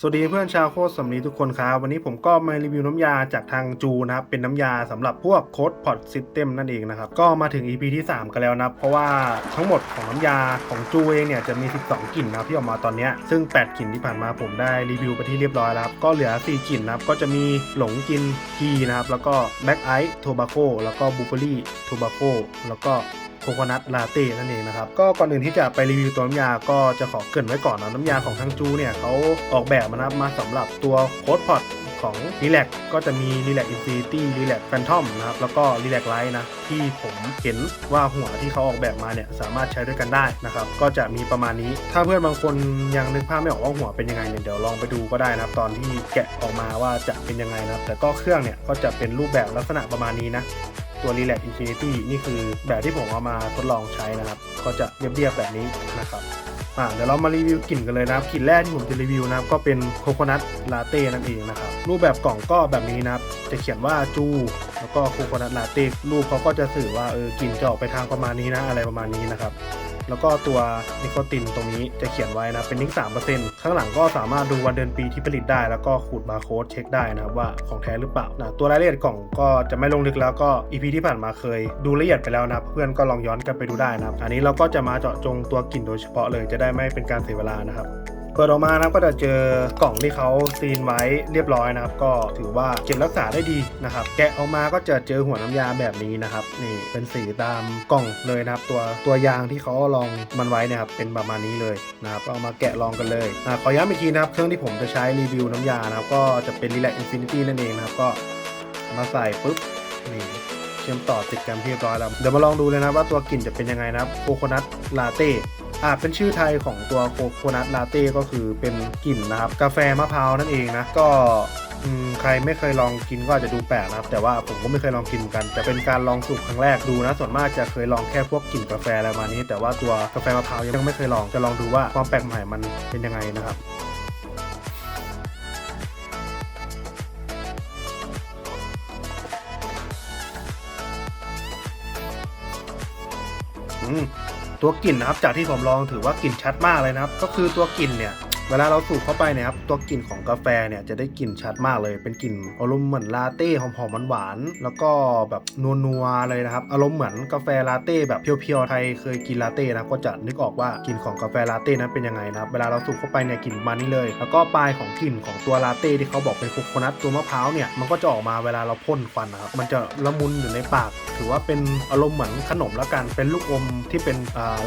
สวัสดีเพื่อนชาวโคตรสำลีทุกคนครับ วันนี้ผมก็มารีวิวน้ำยาจากทางจูนะครับ เป็นน้ำยาสำหรับพวกโค้ดพอดซิสเต็มนั่นเองนะครับ ก็มาถึง EP ที่ 3 กันแล้วนะเพราะว่าทั้งหมดของน้ำยาของจูเองเนี่ยจะมี 12 กลิ่นนะที่ออกมาตอนนี้ ซึ่ง 8 กลิ่นที่ผ่านมาผมได้รีวิวไปที่เรียบร้อยแล้วครับ ก็เหลือ 4 กลิ่นนะครับ ก็จะมีหลงกินทีนะครับ แล้วก็แบ็กไอซ์โทบาโกแล้วก็บูเบอรี่โทบาโกแล้วก็ โคโคนัทลาเต้นั่นเองนะครับก็ก่อนอื่นที่จะไปรีวิวตัวน้ำยาก็จะขอเกริ่นไว้ก่อนนะน้ำยาของทางจูเนี่ยเขาออกแบบมานะมาสำหรับตัวโค้ดพอดของ r e l a x ก็จะมี r e l a x Infinity r e l a x Phantom นะครับ แล้วก็ r e l a x Light นะ ที่ผมเห็นว่าหัวที่เขาออกแบบมาเนี่ย สามารถใช้ด้วยกันได้นะครับ ก็จะมีประมาณนี้ ถ้าเพื่อนบางคนยังนึกภาพไม่ออกว่าหัวเป็นยังไงเนี่ย เดี๋ยวลองไปดูก็ได้นะครับ ตอนที่แกะออกมาว่าจะเป็นยังไงนะครับ แต่ก็เครื่องเนี่ย ก็จะเป็นรูปแบบลักษณะประมาณนี้นะ ตัว Relax Infinity นี่คือแบบที่ผมเอามาทดลองใช้นะครับก็จะเรียบๆแบบนี้นะครับ่าเดี๋ยวเรามารีวิวกลิ่นกันเลยนะครับกลิ่นแรกที่ผมจะรีวิวนะครับก็เป็นโคโคนัทลาเต้นั่นเองนะครับรูปแบบกล่องก็แบบนี้นะครับจะเขียนว่าจูแล้วก็โคโคนัทลาเต้รูปเขาก็จะสื่อว่าเออกลิ่นจะออกไปทางประมาณนี้นะอะไรประมาณนี้นะครับ แล้วก็ตัวนิโคตินตรงนี้จะเขียนไว้นะเป็นนิก3%ข้างหลังก็สามารถดูวันเดือนปีที่ผลิตได้ แล้วก็ขูดบาร์โค้ดเช็คได้นะครับว่าของแท้หรือเปล่านะตัวรายละเอียดกล่องก็จะไม่ลงลึกแล้วก็อีพีที่ผ่านมาเคยดูละเอียดไปแล้วนะเพื่อนก็ลองย้อนกลันไปดูได้นะครับอันนี้เราก็จะมาเจาะจงตัวกลิ่นโดยเฉพาะเลยจะได้ไม่เป็นการเสียเวลานะครับ เปิดออกมานะครับก็จะเจอกล่องที่เขาซีนไว้เรียบร้อยนะครับ ก็ถือว่าเก็บรักษาได้ดีนะครับ แกะออกมาก็จะเจอหัวน้ำยาแบบนี้นะครับ นี่เป็นสีตามกล่องเลยนะครับ ตัวตัวยางที่เขาลองมันไว้นะครับเป็นประมาณนี้เลยนะครับเอามาแกะลองกันเลยอ่าขอย้ำอีกทีนะครับ เครื่องที่ผมจะใช้รีวิวน้ำยานะครับ ก็จะเป็น Relax Infinity นั่นเองนะครับ ก็มาใส่ปุ๊บนี่เชื่อมต่อติดกันเรียบร้อยแล้วเดี๋ยวมาลองดูเลยนะว่าตัวกลิ่นจะเป็นยังไงนะครับโคโคนัทลาเต้ อ่าเป็นชื่อไทยของตัวโคโคนัทลาเต้ก็คือเป็นกลิ่นนะครับ กาแฟมะพร้าวนั่นเองนะ ก็ใครไม่เคยลองกินก็อาจจะดูแปลกนะครับ แต่ว่าผมก็ไม่เคยลองกินกัน จะเป็นการลองสูตรครั้งแรกดูนะ ส่วนมากจะเคยลองแค่พวกกลิ่นกาแฟอะไรมานี้ แต่ว่าตัวกาแฟมะพร้าวยังไม่เคยลองจะลองดูว่าความแปลกใหม่มันเป็นยังไงนะครับอืม ตัวกลิ่นนะครับ จากที่ผมลองถือว่ากลิ่นชัดมากเลยนะครับ ก็คือตัวกลิ่นเนี่ย เวลาเราสูดเข้าไปเนี่ยครับตัวกลิ่นของกาแฟเนี่ยจะได้กลิ่นชัดมากเลย เป็นกลิ่นอารมณ์เหมือนลาเต้หอมๆหวานๆแล้วก็แบบนัวๆเลยนะครับอารมณ์เหมือนกาแฟลาเต้แบบเพียวๆไทยเคยกินลาเต้นะก็จะนึกออกว่ากลิ่นของกาแฟลาเต้นั้นเป็นยังไงนะครับเวลาเราสูดเข้าไปเนี่ยกลิ่นมาณนี้เลย แล้วก็ปลายของกลิ่นของตัวลาเต้ที่เขาบอกเป็นโคโคนัทตัวมะพร้าวเนี่ยมันก็จะออกมาเวลาเราพ่นควันนะครับมันจะละมุนอยู่ในปาก ถือว่าเป็นอารมณ์เหมือนขนมแล้วกันเป็นลูกอมที่เป็น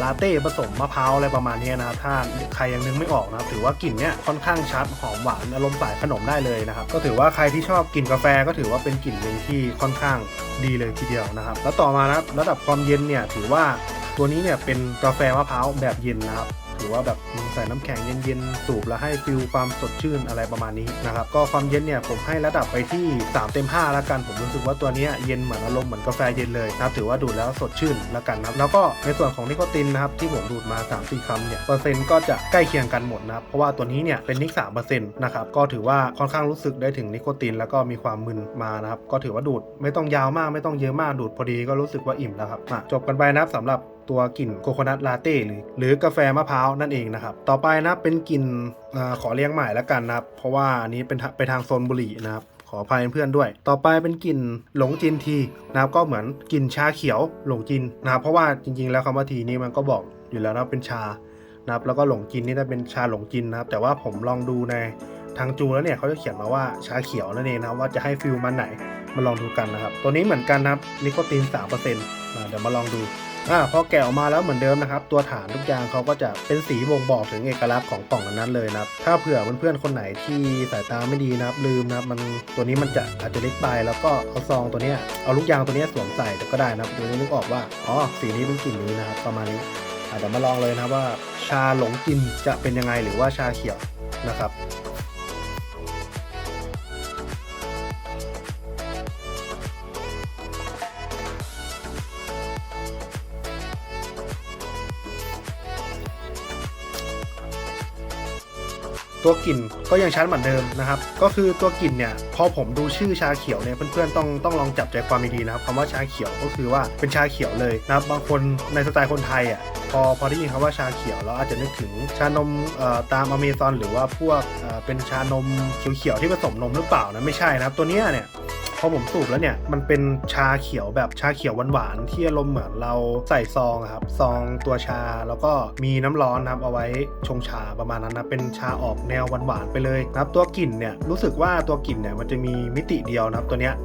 ลาเต้ผสมมะพร้าวอะไรประมาณนี้นะครับถ้าใครยังนึกไม่ออกนะครับถือว่ากลิ่นเนี้ยค่อนข้างชัดหอมหวานอารมณ์สายขนมได้เลยนะครับก็ถือว่าใครที่ชอบกลิ่นกาแฟก็ถือว่าเป็นกลิ่นหนึ่งที่ค่อนข้างดีเลยทีเดียวนะครับ แล้วต่อมานะครับระดับความเย็นเนี่ยถือว่าตัวนี้เนี่ยเป็นกาแฟมะพร้าวแบบเย็นนะครับ ถือว่าแบบใส่น้ำแข็งเย็นๆสูบแล้วให้ฟิลความสดชื่นอะไรประมาณนี้นะครับก็ความเย็นเนี่ยผมให้ระดับไปที่ 3 เต็ม 5 แล้วกัน ผมรู้สึกว่าตัวนี้เย็นเหมือนอารมณ์เหมือนกาแฟเย็นเลยนะครับถือว่าดูดแล้วสดชื่นแล้วกันนะครับแล้วก็ในส่วนของนิโคตินนะครับที่ผมดูดมา 3 4คำเนี่ยเปอร์เซ็นต์ก็จะใกล้เคียงกันหมดนะครับเพราะว่าตัวนี้เนี่ยเป็นนิก3%นนะครับก็ถือว่าค่อนข้างรู้สึกได้ถึงนิโคติน แล้วก็มีความมึนมานะครับก็ถือว่าดูดไม่ต้องยาวมากไม่ต้องเยอะมากดูดพอดีก็รู้สึกว่าอิ่มแล้วครับจบกันไปนะครับสำหรับ ตัวกลิ่นโคโคนัทลาเต้หรือหรือกาแฟมะพร้าวนั่นเองนะครับ ต่อไปนะเป็นกลิ่นอขอเรียงใหม่แล้วกันนะครับ เพราะว่าอันนี้เป็นไปทางโซนบุหรี่นะครับขออภัยเพื่อนด้วย ต่อไปเป็นกลิ่นหลงจินทีนะครับก็เหมือนกลิ่นชาเขียวหลงจินนะครับเพราะว่าจริงๆ แล้วคำว่าทีนี้มันก็บอกอยู่แล้วนะเป็นชานะครับแล้วก็หลงจินนี่จะเป็นชาหลงจินนะครับ แต่ว่าผมลองดูในทางจูแล้วเนี่ยเขาจะเขียนมาว่าชาเขียวนั่นเองนะว่าจะให้ฟิลมันไหนมาลองดูกันนะครับ ตัวนี้เหมือนกันนะครับนิโคติน3%นะเดี๋ยวมาลองดู อ่าพอแกะออกมาแล้วเหมือนเดิมนะครับ ตัวฐานทุกอย่างเขาก็จะเป็นสีบ่งบอกถึงเอกลักษณ์ของกล่องนั้นเลยนะครับ ถ้าเผื่อเพื่อนๆคนไหนที่สายตาไม่ดีนะครับ ลืมนะครับมันตัวนี้มันจะอาจจะเล็กไปแล้วก็เอาซองตัวเนี้ยเอาลูกยางตัวเนี้ยสวมใส่ก็ได้นะครับดยนึกออกว่าอ๋อสีนี้เป็นกลิ่นนี้นะครับประมาณนี้อาจจะมาลองเลยนะว่าชาหลงกินจะเป็นยังไงหรือว่าชาเขียวนะครับ ตัวกลิ่นก็ยังชัดเหมือนเดิมนะครับ ก็คือตัวกลิ่นเนี่ยพอผมดูชื่อชาเขียวเนี่ยเพื่อนๆต้องต้องลองจับใจความดีนะครับคำว่าชาเขียวก็คือว่าเป็นชาเขียวเลยนะครับบางคนในสไตล์คนไทยอะพอพอได้ยินคำว่าชาเขียวเราอาจจะนึกถึงชานมตามอเมซอนหรือว่าพวกเอ่อเป็นชานมเขียวๆที่ผสมนมหรือเปล่านะไม่ใช่นะครับตัวเนี้ยเนี่ย พอผมสูบแล้วเนี่ยมันเป็นชาเขียวแบบชาเขียวหวานๆที่อารมณ์เหมือนเราใส่ซองครับซองตัวชาแล้วก็มีน้ำร้อนนะครับเอาไว้ชงชาประมาณนั้นนะเป็นชาออกแนวหวานๆไปเลยนะครับตัวกลิ่นเนี่ยรู้สึกว่าตัวกลิ่นเนี่ยมันจะมีมิติเดียวนะครับตัวเนี้ย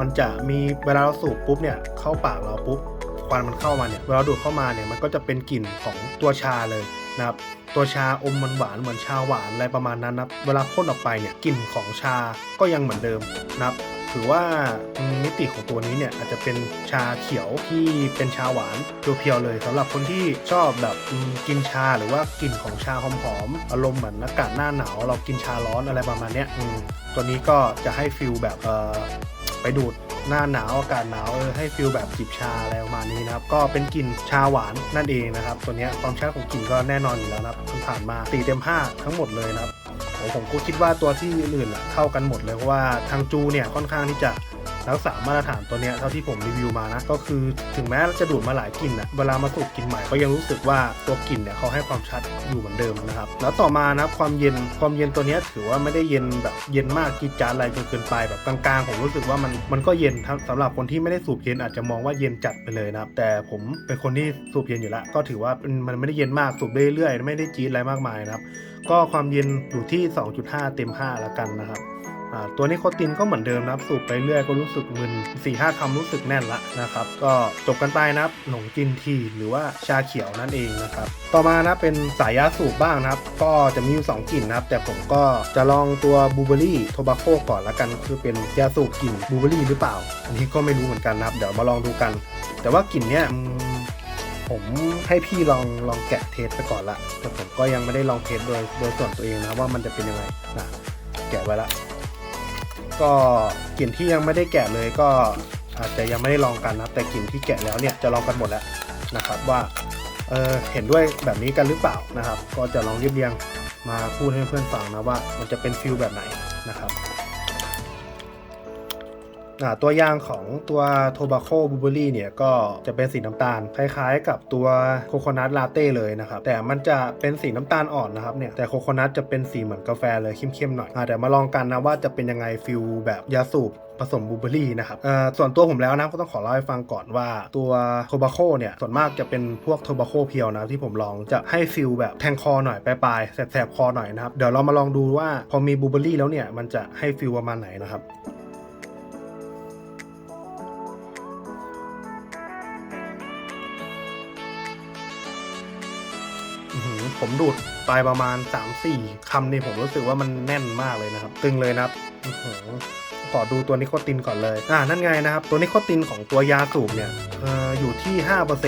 มันจะมีเวลาเราสูบปุ๊บเนี่ยเข้าปากเราปุ๊บควันมันเข้ามาเนี่ยเวลาดูดเข้ามาเนี่ยมันก็จะเป็นกลิ่นของตัวชาเลยนะครับตัวชาอมมันหวานเหมือนชาหวานอะไรประมาณนั้นนะเวลาพ่นออกไปเนี่ยกลิ่นของชาก็ยังเหมือนเดิมนะครับ ถือว่ามิติของตัวนี้เนี่ยอาจจะเป็นชาเขียวที่เป็นชาหวานเพียวๆเลยสำหรับคนที่ชอบแบบกินชาหรือว่ากลิ่นของชาหอมๆอารมณ์เหมือนอากาศหน้าหนาวเรากินชาร้อนอะไรประมาณเนี้ยตัวนี้ก็จะให้ฟิลแบบเออไปดูดหน้าหนาวอากาศหนาวเออให้ฟิลแบบจิบชาอะไรประมาณนี้นะครับ ก็เป็นกลิ่นชาหวานนั่นเองนะครับ ตัวนี้ความชัดของกลิ่นก็แน่นอนอยู่แล้วนะครับผ่านมา4เต็ม5ทั้งหมดเลยนะครับ ผมก็คิดว่าตัวที่อื่นเข้ากันหมดเลยเพราะว่าทางจูเนี่ยค่อนข้างที่จะ รักษามาตรฐานตัวเนี้ยเท่าที่ผมรีวิวมานะก็คือถึงแม้จะดูดมาหลายกลิ่นอะเวลามาสูบกลิ่นใหม่ก็ยังรู้สึกว่าตัวกลิ่นเนี่ยเขาให้ความชัดอยู่เหมือนเดิมนะครับแล้วต่อมานะความเย็นความเย็นตัวเนี้ยถือว่าไม่ได้เย็นแบบเย็นมากจีดจานอะไรจนเกินไปแบบกลางๆผมรู้สึกว่ามันมันก็เย็นทั้งสำหรับคนที่ไม่ได้สูบเย็นอาจจะมองว่าเย็นจัดไปเลยนะครับแต่ผมเป็นคนที่สูบเย็นอยู่แล้วก็ถือว่ามันไม่ได้เย็นมากสูบได้เรื่อยๆไม่ได้จี๊ดอะไรมากมายนะครับก็ความเย็นอยู่ที่ 2.5 เต็ม 5 แล้วกันนะครับ ตัวนิโคตินก็เหมือนเดิมนะครับ สูบไปเรื่อยก็รู้สึกมึน4-5คำรู้สึกแน่นละนะครับ ก็จบกันไปนะครับหนงจินทีหรือว่าชาเขียวนั่นเองนะครับ ต่อมานะเป็นสายยาสูบบ้างนะครับ ก็จะมีอยู่สองกลิ่นนะครับ แต่ผมก็จะลองตัวบูเบอรี่โทบาโคก่อนละกัน คือเป็นยาสูบกลิ่นบูเบอรี่หรือเปล่า อันนี้ก็ไม่รู้เหมือนกันนะครับ เดี๋ยวมาลองดูกัน แต่ว่ากลิ่นเนี้ยผมให้พี่ลองลองแกะเทสไปก่อนละแต่ผมก็ยังไม่ได้ลองเทสโดยโดยส่วนตัวเองนะว่ามันจะเป็นยังไงนะแกะไว้ละ ก็กลิ่นที่ยังไม่ได้แกะเลยก็อาจจะยังไม่ได้ลองกันนะแต่กลิ่นที่แกะแล้วเนี่ยจะลองกันหมดแล้วนะครับว่าเออเห็นด้วยแบบนี้กันหรือเปล่านะครับ ก็จะลองเรียบเรียงมาพูดให้เพื่อนฟังนะว่ามันจะเป็นฟิลแบบไหนนะครับ ตัวยางของตัวโทบาโคบูเบอรี่เนี่ยก็จะเป็นสีน้ำตาล คล้ายๆ กับตัวโคโคนัทลาเต้เลยนะครับแต่มันจะเป็นสีน้ำตาลอ่อนนะครับเนี่ยแต่โคโคนัทจะเป็นสีเหมือนกาแฟเลยเข้มๆหน่อยอแต่มาลองกันนะว่าจะเป็นยังไงฟิลแบบยาสูบผสมบูเบอรี่นะครับส่วนตัวผมแล้วนะก็ต้องขอเล่าให้ฟังก่อนว่าตัวโทบาโคเนี่ยส่วนมากจะเป็นพวกโทบาโคเพียวนะที่ผมลองจะให้ฟิลแบบแทงคอหน่อยปลายๆแสบๆคอหน่อยนะครับเดี๋ยวเรามาลองดูว่าพอมีบูเบอรี่แล้วเนี่ยมันจะให้ฟิลประมาณไหนนะครับ ผมดูดไปประมาณ 3-4คำนี่ผมรู้สึกว่ามันแน่นมากเลยนะครับ ตึงเลยนะครับขอดูตัวนิโคตินก่อนเลย อ่า นั่นไงนะครับ ตัวนิโคตินของตัวยาสูบเนี่ยอออยู่ที่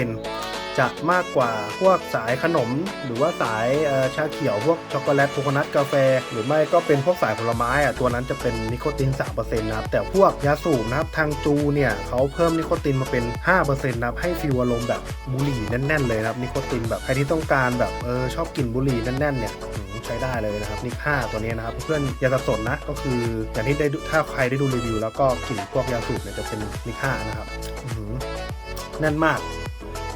5% จะมากกว่าพวกสายขนม หรือว่าสายชาเขียวพวกช็อกโกแลตโคโคนัทกาแฟ หรือไม่ก็เป็นพวกสายผลไม้อะตัวนั้นจะเป็นนิโคติน3%นะครับแต่พวกยาสูบนะครับทางจูเนี่ยเขาเพิ่มนิโคตินมาเป็น 5%นะครับให้ฟิลอารมณ์แบบบุหรี่แน่น ๆ เลยนะครับนิโคตินแบบใครที่ต้องการแบบเออชอบกลิ่นบุหรี่แน่นๆเนี่ยอืมใช้ได้เลยนะครับนิก5ตัวนี้นะครับเพื่อนอย่าสับสนนะก็คืออย่างที่ได้ถ้าใครได้ดูรีวิว แล้วก็กลิ่นพวกยาสูบเนี่ยจะเป็นนิก5นะครับแน่นมาก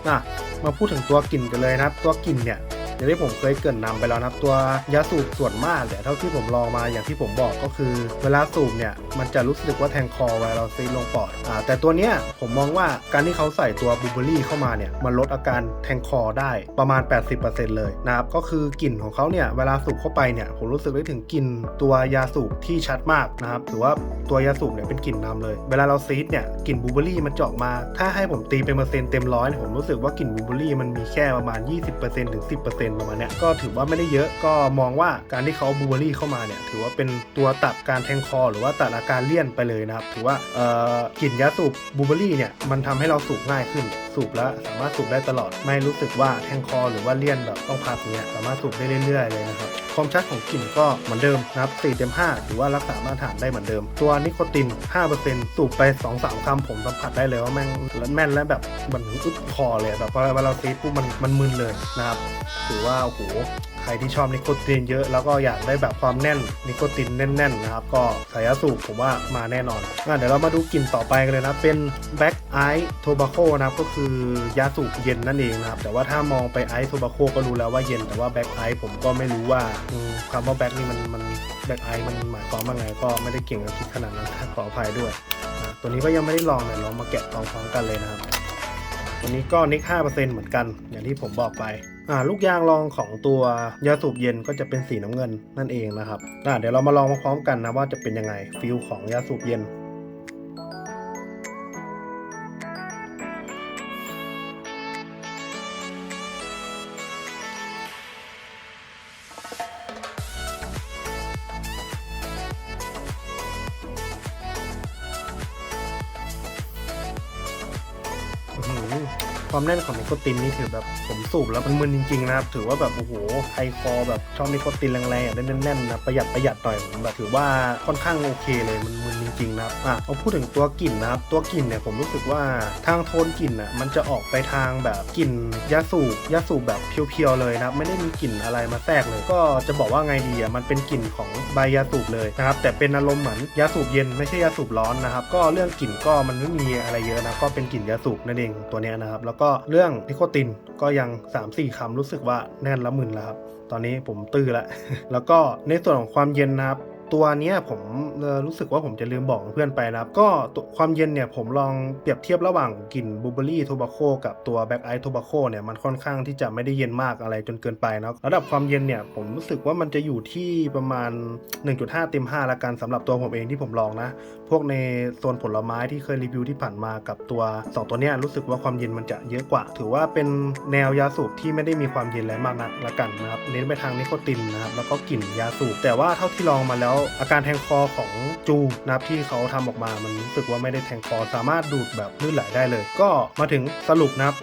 อะ มาพูดถึงตัวกลิ่นกันเลยนะครับ ตัวกลิ่นเนี่ย อย่างที่ผมเคยเกรินนำไปแล้วนะครับตัวยาสูบส่วนมากเนี่ยเท่าที่ผมลองมาอย่างที่ผมบอกก็คือ เวลาสูบเนี่ยมันจะรู้สึกว่าแทงคอเวลาเราซีดลงปอดอ่าแต่ตัวเนี้ยผมมองว่าการที่เขาใส่ตัวบูเบอรี่เข้ามาเนี่ยมันลดอาการแทงคอได้ประมาณ 80%เลยนะครับก็คือกลิ่นของเขาเนี่ยเวลาสูบเข้าไปเนี่ยผมรู้สึกได้ถึงกลิ่นตัวยาสูบที่ชัดมากนะครับถือว่าตัวยาสูบเนี่ยเป็นกลิ่นนำเลย เวลาเราซีดเนี่ยกลิ่นบูเบอรี่มันเจาะมา ถ้าให้ผมตีเป็นเปอร์เซ็นต์เต็มร้อยผมรู้สึกว่ากลิ่นบูเบอรี่มันมีแค่ประมาณ 20%ถึง 10%ประมาณนี้ก็ถือว่าไม่ได้เยอะก็มองว่าการที่เขาบูเบอรี่เข้ามาเนี่ยถือว่าเป็นตัวตัดการแทงคอ หรือว่าตัดอาการเลี่ยนไปเลยนะครับ ถือว่ากลิ่นยาสูบบูเบอรี่เนี่ยมันทำให้เราสูบง่ายขึ้น สูบแล้วสามารถสูบได้ตลอด ไม่รู้สึกว่าแทงคอ หรือว่าเลี่ยนแบบต้องพักเนี่ยสามารถสูบได้เรื่อยๆเลยนะครับความชัดของกลิ่นก็เหมือนเดิมนะครับ4เต็ม5ถือว่ารักษามาตรฐานได้เหมือนเดิม ตัวนิโคติน 5%สูบไป 2-3 คำผมสัมผัสได้เลยว่าแม่งแม่นและแบบมันอึดคอเลยแบบพอเวลาเราซีปุ๊บมันมันมึนเลยนะครับถือือว่าโอ้โหใครที่ชอบนิโคตินเยอะแล้วก็อยากได้แบบความแน่นนิโคตินแน่นๆนะครับก็สายาสูบผมว่ามาแน่นอนอะเดี๋ยวเรามาดูกลิ่นต่อไปกันเลยนะเป็น Black Ice Tobacco นะครับก็คือยาสูบเย็นนั่นเองนะครับแต่ว่าถ้ามองไป Ice Tobacco ก็รู้แล้วว่าเย็นแต่ว่า Black Ice ผมก็ไม่รู้ว่าคำว่า Black นี่มันมัน Black Ice มันหมายความว่าไงก็ไม่ได้เก่งกับคิดขนาดนั้นขออภัยด้วยอะตัวนี้ก็ยังไม่ได้ลองเนี่ยลองมาแกะลองพร้อมกันเลยนะครับ ตัวนี้ก็นิก5%เหมือนกัน อย่างที่ผมบอกไปอ่าลูกยางรองของตัวยาสูบเย็นก็จะเป็นสีน้ำเงินนั่นเองนะครับอ่าเดี๋ยวเรามาลองมาพร้อมกันนะว่าจะเป็นยังไงฟิลของยาสูบเย็น ความแน่นของนิโคตินนี่ถือแบบผมสูบแล้วมันมึนจริงๆนะครับถือว่าแบบโอ้โหไฮคอแบบชอบนิโคตินแรงๆอะแน่นๆนะประหยัดประหยัดหน่อยผมแบบถือว่าค่อนข้างโอเคเลยมันมึนจริงๆนะครับอะเอาพูดถึงตัวกลิ่นนะครับตัวกลิ่นเนี่ยผมรู้สึกว่าทางโทนกลิ่นอะมันจะออกไปทางแบบกลิ่นยาสูบยาสูบแบบเพียวๆเลยนะครับไม่ได้มีกลิ่นอะไรมาแทรกเลย ก็จะบอกว่าไงดีอะมันเป็นกลิ่นของใบยาสูบเลยนะครับแต่เป็นอารมณ์เหมือนยาสูบเย็นไม่ใช่ยาสูบร้อนนะครับก็เรื่องกลิ่นก็มันไม่มีอะไรเยอะนะก็เป็นกลิ่นยาสูบนั่นเองตัวเนี้ยนะครับแล้วก็เรื่องนิโคตินก็ยัง 3-4คำรู้สึกว่าแน่นละมึนแล้วครับตอนนี้ผมตื้อล้วแล้วก็ในส่วนของความเย็นนะครับ ตัวนี้ผมรู้สึกว่าผมจะลืมบอกเพื่อนไปนะครับ ก็ความเย็นเนี่ยผมลองเปรียบเทียบระหว่างกลิ่นบูเบอรี่โทบาโคกับตัวแบ็กไอท์โทบาโคเนี่ยมันค่อนข้างที่จะไม่ได้เย็นมากอะไรจนเกินไปนะระดับความเย็นเนี่ยผมรู้สึกว่ามันจะอยู่ที่ประมาณ 1.5 เต็ม 5 ละกันสำหรับตัวผมเองที่ผมลองนะพวกในโซนผลไม้ที่เคยรีวิวที่ผ่านมากับตัว 2 ตัวเนี้ยรู้สึกว่าความเย็นมันจะเยอะกว่า ถือว่าเป็นแนวยาสูบที่ไม่ได้มีความเย็นอะไรมากนักละกันนะครับเน้นไปทางนิโคตินนะครับแล้วก็กลิ่นยาสูบแต่ว่าเท่าที่ลองมาแล้ว อาการแทงคอของจูนะครับที่เขาทำออกมามันรู้สึกว่าไม่ได้แทงคอสามารถดูดแบบลื่นไหลได้เลย ก็มาถึงสรุปนะครับ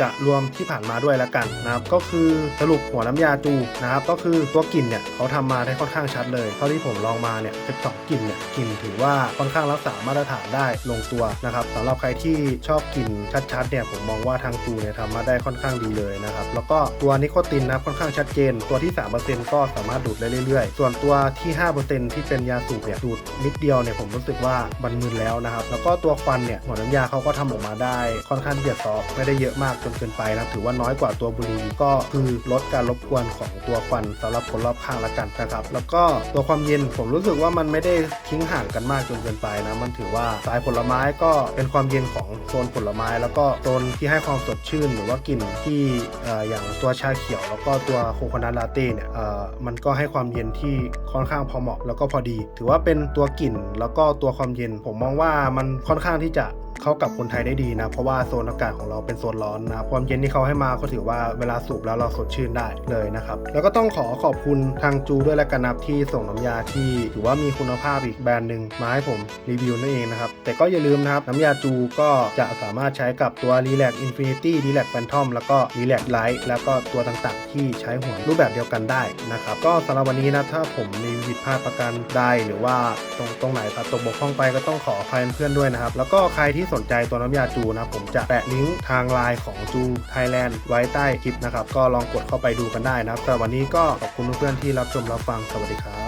จะรวมที่ผ่านมาด้วยแล้วกันนะครับก็คือสรุปหัวน้ำยาจูนะครับก็คือตัวกลิ่นเนี่ยเขาทำมาได้ค่อนข้างชัดเลยเท่าที่ผมลองมาเนี่ย12กลิ่นเนี่ยกลิ่นถือว่าค่อนข้างรักษามาตรฐานได้ลงตัวนะครับสำหรับใครที่ชอบกลิ่นชัดๆเนี่ยผมมองว่าทางจูเนี่ยทำมาได้ค่อนข้างดีเลยนะครับแล้วก็ตัวนิโคตินนะค่อนข้างชัดเจน ตัวที่ 3%ก็สามารถดูดได้เรื่อยๆ ส่วนตัวที่ 5%ที่เป็นยาสูบเนี่ยดูดนิดเดียวเนี่ยผมรู้สึกว่ามันมึนแล้วนะครับแล้วก็ตัวควันเนี่ยหัวน้ำยาเขาก็ทำออกมาได้ค่อนข้างที่จะซอฟไม่ได้เยอะมากจนเกินไปนะถือว่าน้อยกว่าตัวบุหรี่ก็คือลดการรบกวนของตัวควันสำหรับคนรอบข้างละกันนะครับ แล้วก็ตัวความเย็นผมรู้สึกว่ามันไม่ได้ทิ้งห่างกันมากจนเกินไปนะ มันถือว่าสายผลไม้ก็เป็นความเย็นของโซนผลไม้ แล้วก็โซนที่ให้ความสดชื่น หรือว่ากลิ่นที่ออย่างตัวชาเขียว แล้วก็ตัวโคโคนัทลาเต้เนี่ยมันก็ให้ความเย็นที่ค่อนข้างพอเหมาะแล้วก็พอดี ถือว่าเป็นตัวกลิ่นแล้วก็ตัวความเย็นผมมองว่ามันค่อนข้างที่จะ เข้ากับคนไทยได้ดีนะ เพราะว่าโซนอากาศของเราเป็นโซนร้อนนะ ความเย็นที่เขาให้มาก็ถือว่าเวลาสูบแล้วเราสดชื่นได้เลยนะครับ แล้วก็ต้องขอขอบคุณทางจูด้วยและกันนะครับที่ส่งน้ำยาที่ถือว่ามีคุณภาพอีกแบรนด์หนึ่งมาให้ผมรีวิวนั่นเองนะครับ แต่ก็อย่าลืมนะครับน้ำยาจูก็จะสามารถใช้กับตัว Relax Infinity Relax Phantom แล้วก็ Relax Light แล้วก็ตัวต่างๆ ที่ใช้หัวรูปแบบเดียวกันได้นะครับ ก็สำหรับวันนี้นะถ้าผมมีผิดพลาดประการใดหรือว่าตรงตรงไหนตัดตกบกพร่องไปก็ต้องขออภัยเพื่อนด้วยนะครับ แล้วก็ใครที่สนใจตัวน้ำยาจูนะผมจะแปะลิงก์ทางไลน์ของจูไทยแลนด์ไว้ใต้คลิปนะครับ ก็ลองกดเข้าไปดูกันได้นะครับแต่วันนี้ก็ขอบคุณเพื่อนๆที่รับชมรับฟังสวัสดีครับ